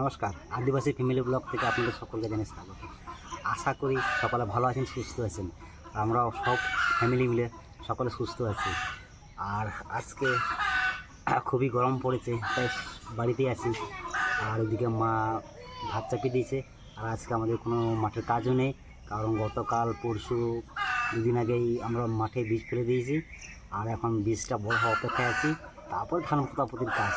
নমস্কার, আদিবাসী family blog থেকে আপনাদের সকলকে জানিয়ে স্বাগত। আশা করি সকলে ভালো আছেন, সুস্থ আছেন। আমরাও সব ফ্যামিলি মিলে সকলে সুস্থ আছি। আর আজকে খুবই গরম পড়েছে, তাই বাড়িতেই আছি। আর ওইদিকে মা ভাত চাপিয়ে দিয়েছে। আর আজকে আমাদের কোনো মাঠের কাজও নেই, কারণ গতকাল পরশু দুদিন আগেই আমরা মাঠে বীজ ফেলে দিয়েছি। আর এখন বীজটা বড় হওয়া অপেক্ষায় আছি। তারপর ধান পোতাপতির কাজ।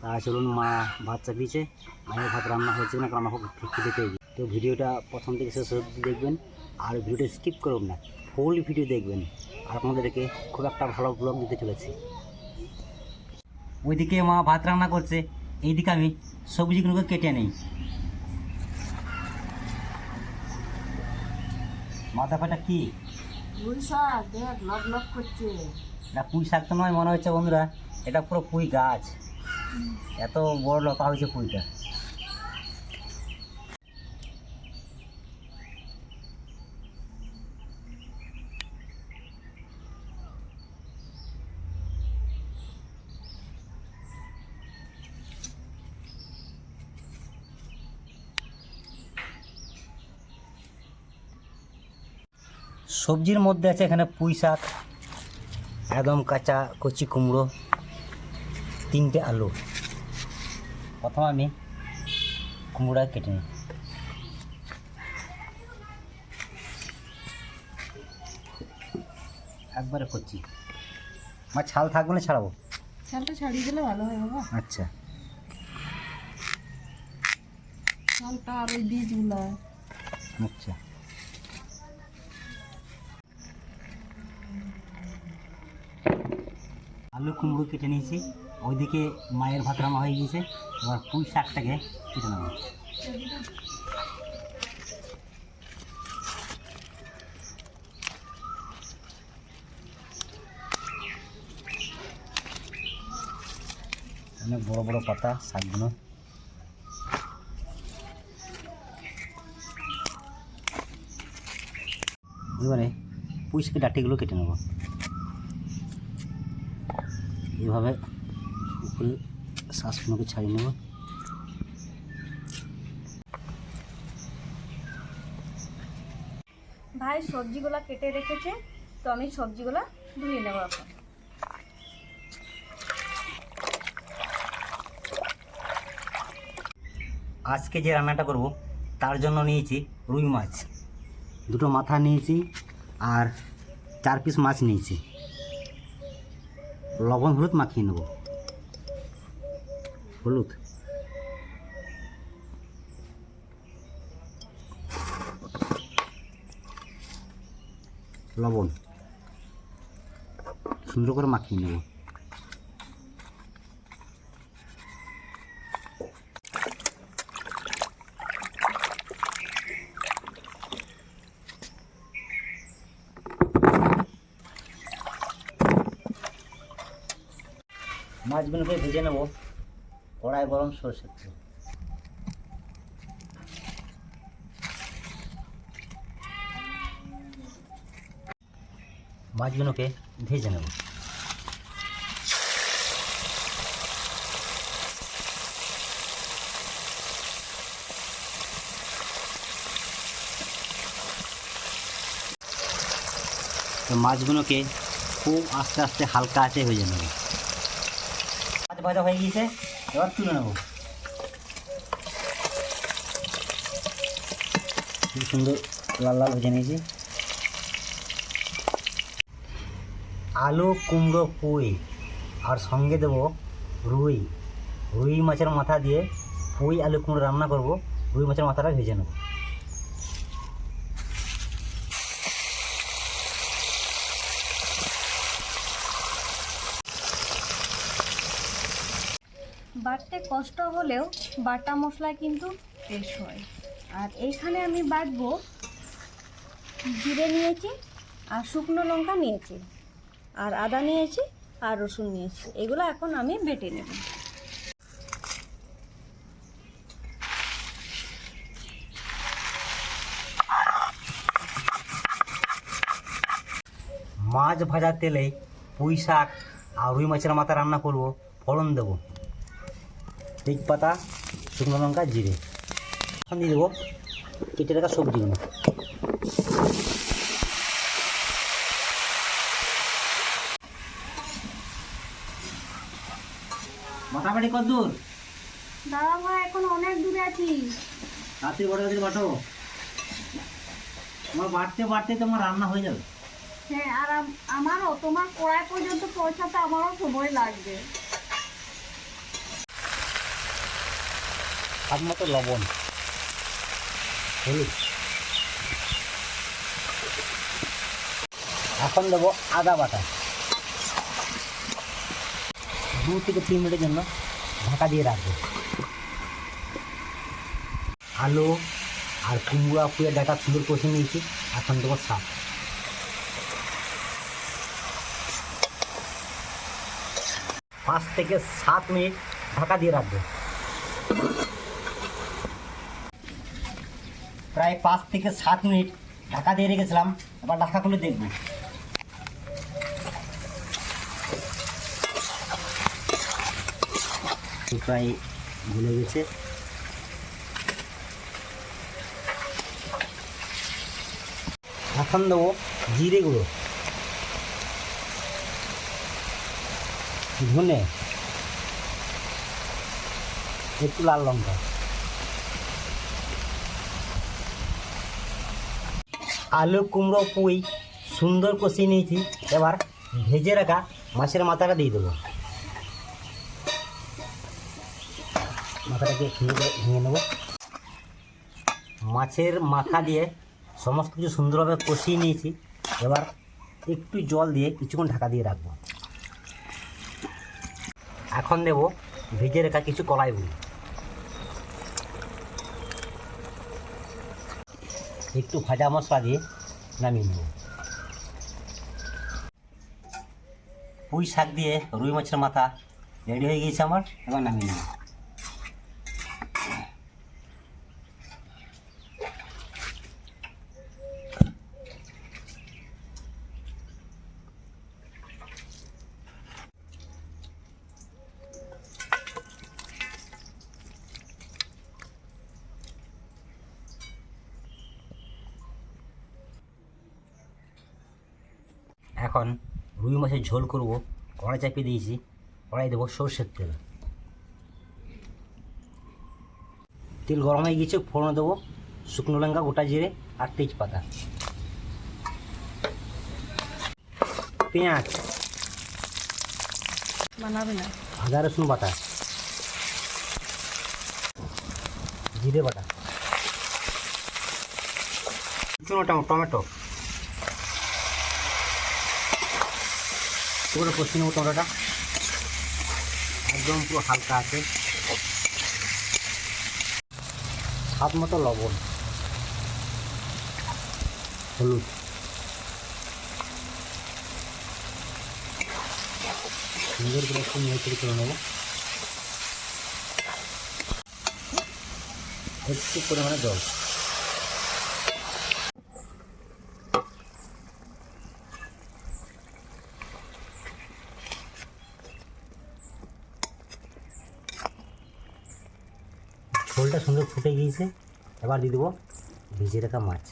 তা চলুন মা ভাত চাপিয়েছে মায়ের ভাত রান্না হয়েছে না কারণ খুব খেতে পেয়ে তো ভিডিওটা প্রথম থেকে শেষ অবধি দেখবেন আর ভিডিওটা স্কিপ করুন না ফুল ভিডিও দেখবেন। আর আপনাদেরকে খুব একটা ভালো ব্লগ দিতে চলেছি। ওইদিকে মা ভাত রান্না করছে এইদিকে আমি সবজিগুলোকে কেটে নেই। মাথা ফাটা কি? পুঁই শাক দেখ লক লক করছে। এটা পুঁই শাক তো নয় মনে হচ্ছে বন্ধুরা এটা পুরো পুঁই গাছ। এত বড় লতা হয়েছে পুঁইটা সবজির মধ্যে আছে এখানে পুঁই শাক একদম কাঁচা, কচি কুমড়ো। তিনটে আলু। প্রথম আমি কুমড়া কেটে নিই। একবারে করছি। আমার ছাল থাকবে না ছাড়াবো। ছালটা ছাড়িয়ে দিলে ভালো হয় বাবা। আচ্ছা। ছালটা আর ওই বীজগুলো। আচ্ছা। আলু কুমড়ো কেটে নিয়েছি। ওইদিকে মায়ের ভাত রান্না হয়ে গিয়েছে। এবার পুঁই শাকটাকে কেটে নেব। অনেক বড় বড় পাতা, শাকগুলো। এবারে পুঁইশাকের ডাটিগুলো কেটে নেব। এভাবে উপরে শ্বাসগুলোকে ছাড়িয়ে নেব। ভাই সবজিগুলা কেটে রেখেছে তো আমি সবজিগুলা ধুয়ে নেব এখন। আজকে যে রান্নাটা করব তার জন্য নিয়েছি রুই মাছ। দুটো মাথা নিয়েছি আর চার পিস মাছ নিয়েছি। লবণ হলুদ মাখিয়ে নেব। হলুদ। লবণ। সুন্দর করে মাখিয়ে নেব। মাছগুলোকে ভেজে নেব। কড়াই গরম সরষের তেল। মাছগুলোকে ভেজে নেব। মাছগুলোকে খুব আস্তে আস্তে হালকা আছে ভেজে নেব। ভাজা হয়ে গিয়েছে। এবার তুলে নেব। সুন্দর লাল লাল ভেজে নিয়েছি। আলু, কুমড়ো, পুঁই, আর সঙ্গে দেবো রুই। রুই মাছের মাথা দিয়ে পুঁই, আলু, কুমড়ো রান্না করব। রুই মাছের মাথাটা ভেজে নেব। বাটতে কষ্ট হলেও বাটা মশলা কিন্তু টেস্ট হয়। আর এইখানে আমি বাটবো জিরে নিয়েছি আর শুকনো লঙ্কা নিয়েছি আর আদা নিয়েছি আর রসুন নিয়েছি। এগুলো এখন আমি বেটে নেব। মাছ ভাজার তেলে পুঁই শাক আর রুই মাছের মাথা রান্না করব ফোড়ন দেবো। তেজপাতা শুকনো লঙ্কা জিরে। এখন দিয়ে দেবো কেটে রাখা সবজিগুলো মোটামুটি কত দূর? দাদা ভাই এখন অনেক দূরে আছি। রাত্রি বড় রাত্রি বাটো? তোমার বাড়তে বাড়তে তোমার রান্না হয়ে যাবে। হ্যাঁ আর আমারও তোমার কড়াই পর্যন্ত পৌঁছাতে আমারও সময় লাগবে। স্বাদ মতো লবণ, হলুদ। এখন দেবো আদা বাটা। দু থেকে তিন মিনিটের জন্য ঢাকা দিয়ে রাখব। আলু আর কুমড়া পুয়ে ডাটা সুন্দর কষে নিয়েছি, এখন দেবো শাক পাঁচ থেকে সাত মিনিট ঢাকা দিয়ে রাখব। প্রায় পাঁচ থেকে সাত মিনিট ঢাকা দিয়ে রেখেছিলাম। এবার ঢাকা খুলে দেখব। প্রায় ভুলে গেছে। এখন দেবো জিরে গুঁড়ো। ধনে। একটু লাল লঙ্কা। আলু, কুমড়ো, পুঁই, সুন্দর কষিয়ে নিয়েছি। এবার ভেজে রাখা মাছের মাথাটা দিয়ে দেবো। মাথাটাকে ভেঙে ভেঙে নেব। মাছের মাথা দিয়ে সমস্ত কিছু সুন্দরভাবে কষিয়ে নিয়েছি। এবার একটু জল দিয়ে কিছুক্ষণ ঢাকা দিয়ে রাখব। এখন দেব ভেজে রাখা কিছু কলাই একটু ভাজা মশলা দিয়ে নামিয়ে নেব। পুঁই শাক দিয়ে রুই মাছের মাথা রেডি হয়ে গিয়েছে আমার, এবার নামিয়ে নেব। এখন রুই মাছের ঝোল করব কড়াই চাপিয়ে দিয়েছি কড়াই দেবো সর্ষের তেল। তেল গরম হয়ে গিয়েছে ফোড়ন দেবো শুকনো লঙ্কা গোটা জিরে আর তেজপাতা। পেঁয়াজ। আদা রসুন বাটা। জিরে বাটা। চুনো টমেটো। পুরো কষি নেব একদম পুরো হালকা আছে। স্বাদ মতো লবণ। হলুদ। সুন্দর করে একটু নেড়ে করে নেব। একটু পরিমাণে জল ঝোলটা সুন্দর ফুটে গিয়েছে, এবার দিয়ে দেবো ভিজে রাখা মাছ।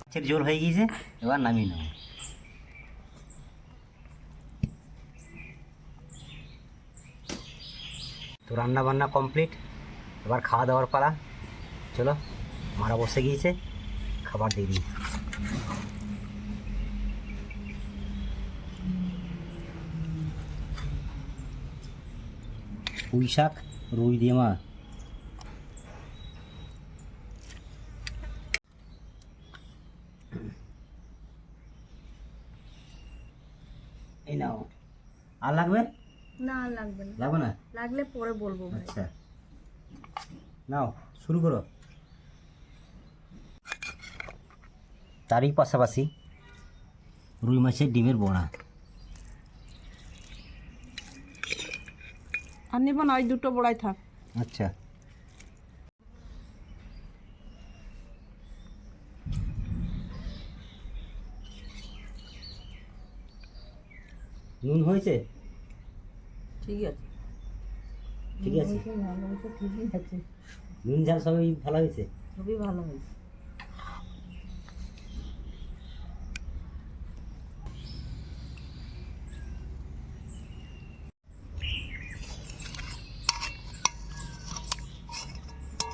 মাছের ঝোল হয়ে গিয়েছে, এবার নামিয়ে নেব। তো রান্না বান্না কমপ্লিট, এবার খাওয়া দাওয়ার পালা। চলো, মারা বসে গিয়েছে, খাবার দিয়ে দিই। পুঁই শাক রুই দিয়ে মা এই নাও। আর লাগবে? না আর লাগবে না। লাগবে না? লাগলে পরে বলব আচ্ছা। নাও শুরু করো। তারই পাশাপাশি রুই মাছের ডিমের বড়া। আর নেব না ওই দুটো বড়াই থাক। আচ্ছা। নুন হয়েছে? ঠিক আছে। ঠিক আছে। নুন ঝাল সবই ভালো হয়েছে? সবই ভালো হয়েছে।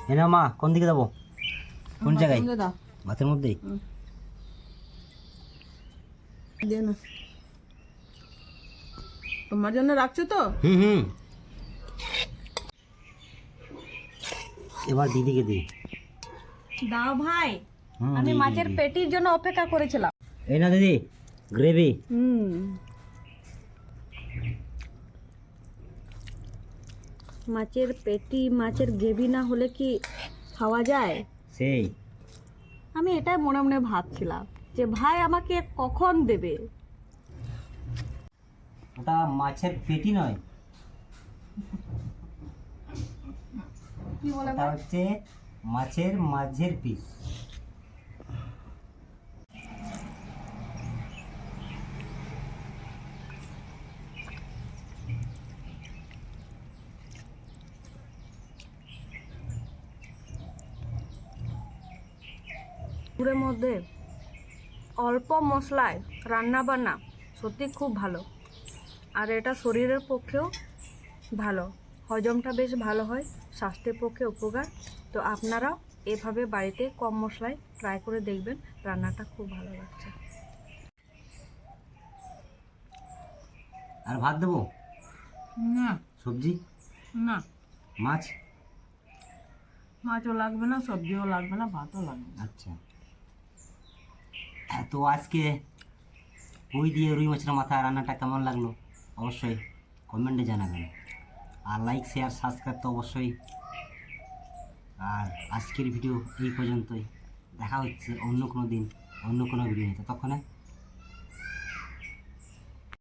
এনে মা কোন দিকে যাব? কোন জায়গায়? ভাতের মধ্যেই? তোমার জন্য রাখছো তো? হুম হুম। এবার দিদিকে দিই। দাও ভাই। আমি মাছের। পেটির জন্য অপেক্ষা করেছিলাম। এই না দিদি গ্রেভি হুম। মাছের পেটি মাছের গ্রেভি না হলে কি খাওয়া যায়? সেই। আমি এটাই মনে মনে ভাবছিলাম যে ভাই আমাকে কখন দেবে? ওটা মাছের পেটি নয়। কি বলে ওটা হচ্ছে মাছের মাঝের পিস মধ্যে অল্প মশলায় রান্না বান্না সত্যি খুব ভালো। আর এটা শরীরের পক্ষেও ভালো। হজমটা বেশ ভালো হয় স্বাস্থ্যের পক্ষে উপকার। তো আপনারাও এভাবে বাড়িতে কম মশলায় ট্রাই করে দেখবেন রান্নাটা খুব ভালো লাগছে। আর ভাত দেবো? না। সবজি? না। মাছ? মাছও লাগবে না সবজিও লাগবে না ভাতও লাগবে আচ্ছা। তো আজকে ওই দিয়ে রুই মাছের মাথা রান্নাটা কেমন লাগল? অবশ্যই কমেন্টে জানাবেন। আর লাইক শেয়ার সাবস্ক্রাইব তো অবশ্যই। আর আজকের ভিডিও এই পর্যন্তই। দেখা হচ্ছে অন্য কোনো দিন, অন্য কোনো ভিডিও ততক্ষণে